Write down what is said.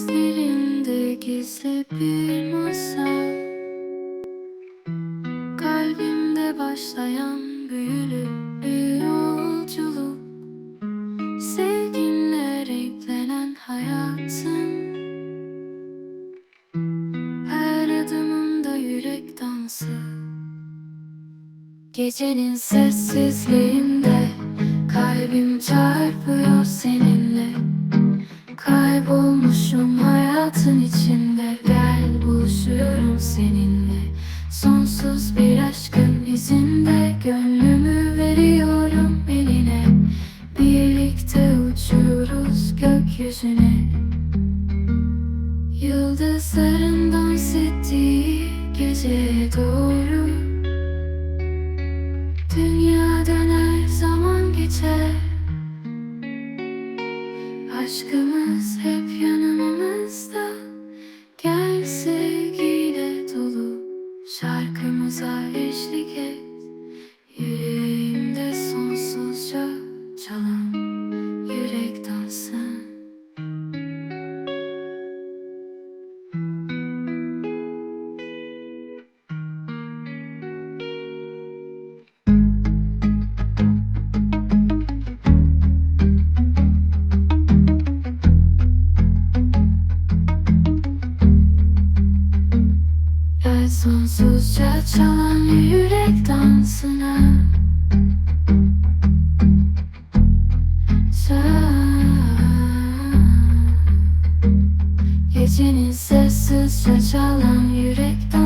Gözlerinde gizli bir masal Kalbimde başlayan büyülü bir yolculuk. Sevginle renklenen hayatım Her adımımda yürek dansı. Gecenin sessizliğinde Kalbim çarpıyor seninle Kaybolmuşum hayatın içinde Gel buluşuyorum seninle. Sonsuz bir aşkın izinde Gönlümü veriyorum eline. Birlikte uçuyoruz gökyüzüne. Yıldızların dans ettiği geceye doğru. Dünya döner zaman geçer. Aşkımız sonsuzca çalan yürek dansına. Sen. Gecenin sessizce çalan yürek dansına